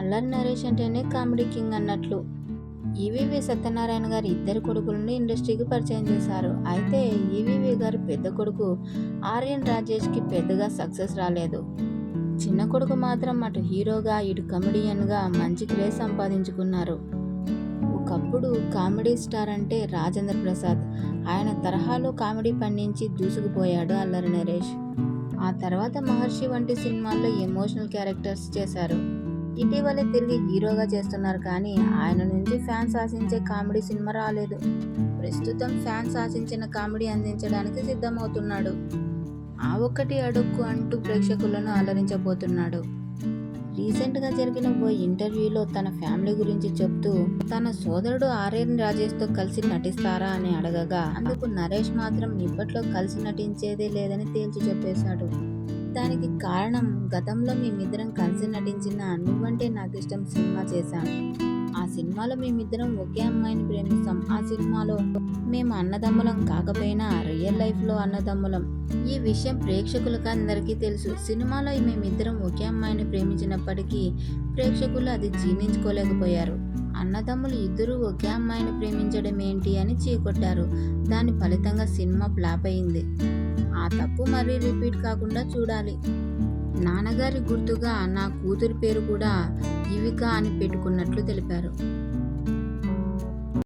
అల్లరి నరేష్ అంటేనే comedy king అన్నట్లు. ఈవీవి సత్యనారాయణ గారి ఇద్దరు కొడుకులను ఇండస్ట్రీకి పరిచయం చేశారు. అయితే ఈవీవి గారి పెద్ద కొడుకు ఆర్యన్ రాజేష్కి పెద్దగా సక్సెస్ రాలేదు. చిన్న కొడుకు మాత్రం అటు హీరోగా ఇటు కమెడియన్గా మంచి క్రేజ్ సంపాదించుకున్నారు. ఒకప్పుడు కామెడీ స్టార్ అంటే రాజేంద్ర ప్రసాద్. ఆయన తరహాలో కామెడీ పండించి దూసుకుపోయాడు అల్లరి నరేష్. ఆ తర్వాత మహర్షి వంటి సినిమాల్లో ఎమోషనల్ క్యారెక్టర్స్ చేశారు. ఇటీవలే తిరిగి హీరోగా చేస్తున్నారు కానీ ఆయన నుంచి ఫ్యాన్స్ ఆశించే కామెడీ సినిమా రాలేదు. ప్రస్తుతం ఫ్యాన్స్ ఆశించిన కామెడీ అందించడానికి సిద్ధమవుతున్నాడు. ఆ ఒక్కటి అడుక్కు అంటూ ప్రేక్షకులను అలరించబోతున్నాడు. రీసెంట్గా జరిగిన ఓ ఇంటర్వ్యూలో తన ఫ్యామిలీ గురించి చెప్తూ తన సోదరుడు ఆర్యన్ రాజేష్తో కలిసి నటిస్తారా అని అడగగా అందుకు నరేష్ మాత్రం ఇప్పట్లో కలిసి నటించేదే లేదని తేల్చి చెప్పేశాడు. దానికి కారణం గతంలో మేమిద్దరం కలిసి నటించిన నువ్వంటే నాకు ఇష్టం సినిమా చేశాను. ఆ సినిమాలో మేమిద్దరం ఒకే అమ్మాయిని ప్రేమిస్తాం. ఆ సినిమాలో మేము అన్నదమ్ములం కాకపోయినా రియల్ లైఫ్లో అన్నదమ్ములం. ఈ విషయం ప్రేక్షకులకు అందరికీ తెలుసు. సినిమాలో మేమిద్దరం ఒకే అమ్మాయిని ప్రేమించినప్పటికీ ప్రేక్షకులు అది జీర్ణించుకోలేకపోయారు. అన్నదమ్ములు ఇద్దరూ ఒకే అమ్మాయిని ప్రేమించడం ఏంటి అని చీకొట్టారు. దాని ఫలితంగా సినిమా ఫ్లాప్ అయింది. ఆ తప్పు మరీ రిపీట్ కాకుండా చూడాలి. నాన్నగారి గుర్తుగా నా కూతురి పేరు కూడా యువిక అని పెట్టుకున్నట్లు తెలిపారు.